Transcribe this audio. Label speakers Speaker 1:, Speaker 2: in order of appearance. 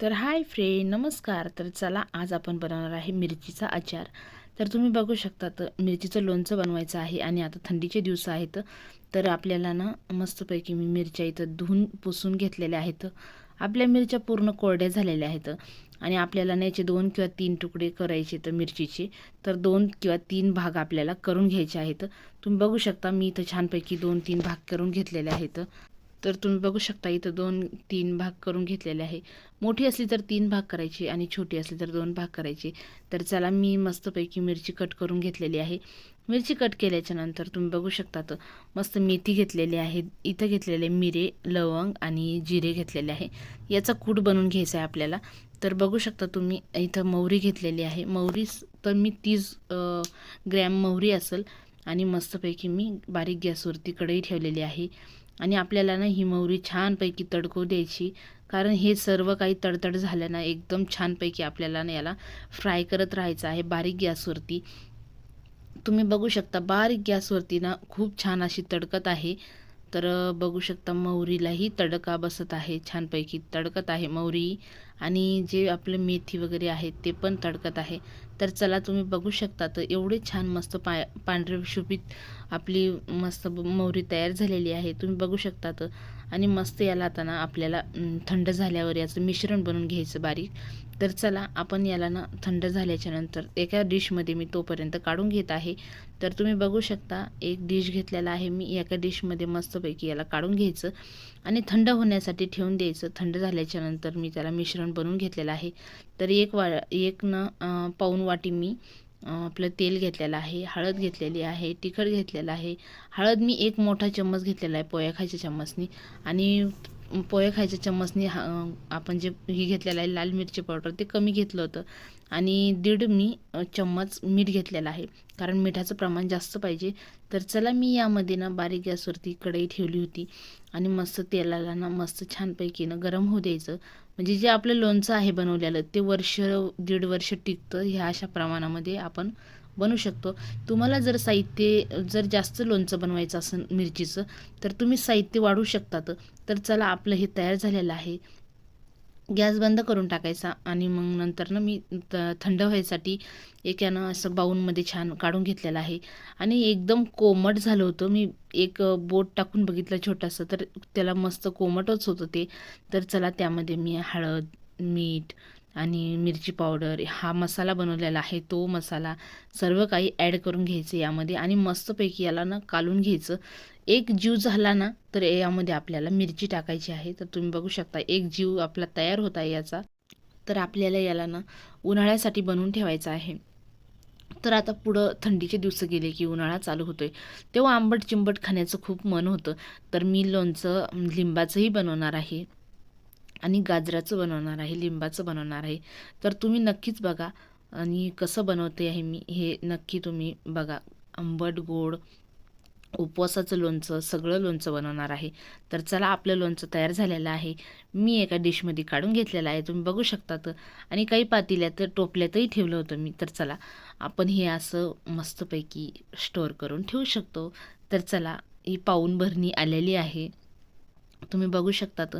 Speaker 1: तर hi friend नमस्कार. तर चला आज आपण बनवणार आहे मिरचीचा आचार तर तुम्ही बघू शकता तर मिरचीचं लोणचं बनवायचं आहे आणि आता थंडीचे दिवस आहेत. तर आपल्याला ना मस्तपैकी मी मिरच्या इथं धुवून पुसून घेतलेल्या आहेत. आपल्या मिरच्या पूर्ण कोरड्या झालेल्या आहेत. आणि आपल्याला ना याचे दोन किंवा तीन तुकडे करायचे तर मिरचीचे. तर दोन किंवा तीन भाग आपल्याला करून घ्यायचे आहेत. तुम्ही बघू शकता मी इथं छानपैकी दोन तीन भाग करून घेतलेले आहेत. तर तुम्ही बघू शकता इथं दोन तीन भाग करून घेतलेले आहे. मोठी असली तर तीन भाग करायची आणि छोटी असली तर दोन भाग करायचे. तर चला मी मस्तपैकी मिरची कट करून घेतलेली आहे. मिरची कट केल्याच्यानंतर तुम्ही बघू शकता तर मस्त मेथी घेतलेली आहे. इथं घेतलेले मिरे लवंग आणि जिरे घेतलेले आहे. याचा कूट बनवून घ्यायचा आहे आपल्याला. तर बघू शकता तुम्ही इथं मोहरी घेतलेली आहे. मोहरी तर मी तीस ग्रॅम मोहरी असेल. आणि मस्तपैकी मी बारीक गॅसवरती कढई ठेवलेली आहे. आणि आपल्याला ना ही मोहरी छानपैकी तडकू द्यायची. कारण हे सर्व काही तडतड झालं ना एकदम छानपैकी आपल्याला ना याला फ्राय करत राहायचं आहे बारीक गॅसवरती तुम्ही बघू शकता बारीक गॅसवरती ना खूप छान अशी तडकत आहे. तर बघू शकता मोहरीलाही तडका बसत आहे. छानपैकी तडकत आहे मोहरी आणि जे आपले मेथी वगैरे आहे ते पण तडकत आहे. तर चला तुम्ही बघू शकता तर एवढे छान मस्त पा पांढरे शुभीत आपली मस्त मोहरी तयार झालेली आहे. तुम्ही बघू शकता तर. आणि मस्त याला आता ना आपल्याला थंड झाल्यावर याचं मिश्रण बनवून घ्यायचं बारीक. तर चला आपण याला ना थंड झाल्याच्यानंतर एका डिशमध्ये मी तोपर्यंत काढून घेत आहे. तर तुम्ही बघू शकता एक डिश घेतलेला आहे मी एका डिशमध्ये मस्तपैकी याला काढून घ्यायचं. आणि थंड होण्यासाठी ठेवून द्यायचं. थंड झाल्याच्यानंतर मी त्याला मिश्रण बनवून घेतलेलं आहे. तर एक वा एक न पाऊन वाटी मी आपलं तेल घेतलेलं आहे हळद घेतलेली आहे तिखट घेतलेलं आहे. हळद मी एक मोठा चम्मच घेतलेला आहे पोया खायच्या चम्मचनी. आणि पोहे खायच्या चम्मचनी आपण जे ही घेतलेलं आहे लाल मिरची पावडर ते कमी घेतलं होतं. आणि दीड मी चम्मच मीठ घेतलेलं आहे. कारण मिठाचं प्रमाण जास्त पाहिजे. तर चला मी यामध्ये ना बारीक गॅसवरती कढई ठेवली होती. आणि मस्त तेलाला ना मस्त छानपैकी ना गरम होऊ द्यायचं. म्हणजे जे आपलं लोणचं आहे बनवलेलं ते वर्ष दीड वर्ष टिकतं ह्या अशा प्रमाणामध्ये आपण बनवू शकतो. तुम्हाला जर साहित्य जर जास्त लोणचं बनवायचं असेल मिरचीचं तर तुम्ही साहित्य वाढवू शकतात. तर चला आपलं हे तयार झालेलं आहे. गॅस बंद करून टाकायचा आणि मग नंतर ना मी थंड व्हायसाठी एकानं असं बाऊनमध्ये छान काढून घेतलेलं आहे. आणि एकदम कोमट झालं होतं. मी एक बोट टाकून बघितलं छोटंसं तर त्याला मस्त कोमटच होतं ते. तर चला त्यामध्ये मी हळद मीठ आणि मिरची पावडर हा मसाला बनवलेला आहे तो मसाला सर्व काही ॲड करून घ्यायचं यामध्ये आणि मस्तपैकी याला ना कालून घ्यायचं. एक जीव झाला ना तर यामध्ये आपल्याला मिरची टाकायची आहे. तर तुम्ही बघू शकता एक जीव आपला तयार होत आहे याचा. तर आपल्याला याला ना उन्हाळ्यासाठी बनवून ठेवायचा आहे. तर आता पुढं थंडीचे दिवस गेले की उन्हाळा चालू होतो आहे तेव्हा आंबट चिंबट खाण्याचं खूप मन होतं. तर मी लोणचं लिंबाचंही बनवणार आहे. आणि गाजराचं बनवणार आहे लिंबाचं बनवणार आहे. तर तुम्ही नक्कीच बघा आणि कसं बनवते आहे मी हे नक्की तुम्ही बघा. आंबट गोड उपवासाचं लोणचं सगळं लोणचं बनवणार आहे. तर चला आपलं लोणचं तयार झालेलं आहे. मी एका डिशमध्ये काढून घेतलेलं आहे. तुम्ही बघू शकतात. आणि काही पातील्यात टोपल्यातही ठेवलं होतं मी. तर चला आपण हे असं मस्तपैकी स्टोअर करून ठेवू शकतो. तर चला ही पाऊन भरणी आलेली आहे. तुम्ही बघू शकतात.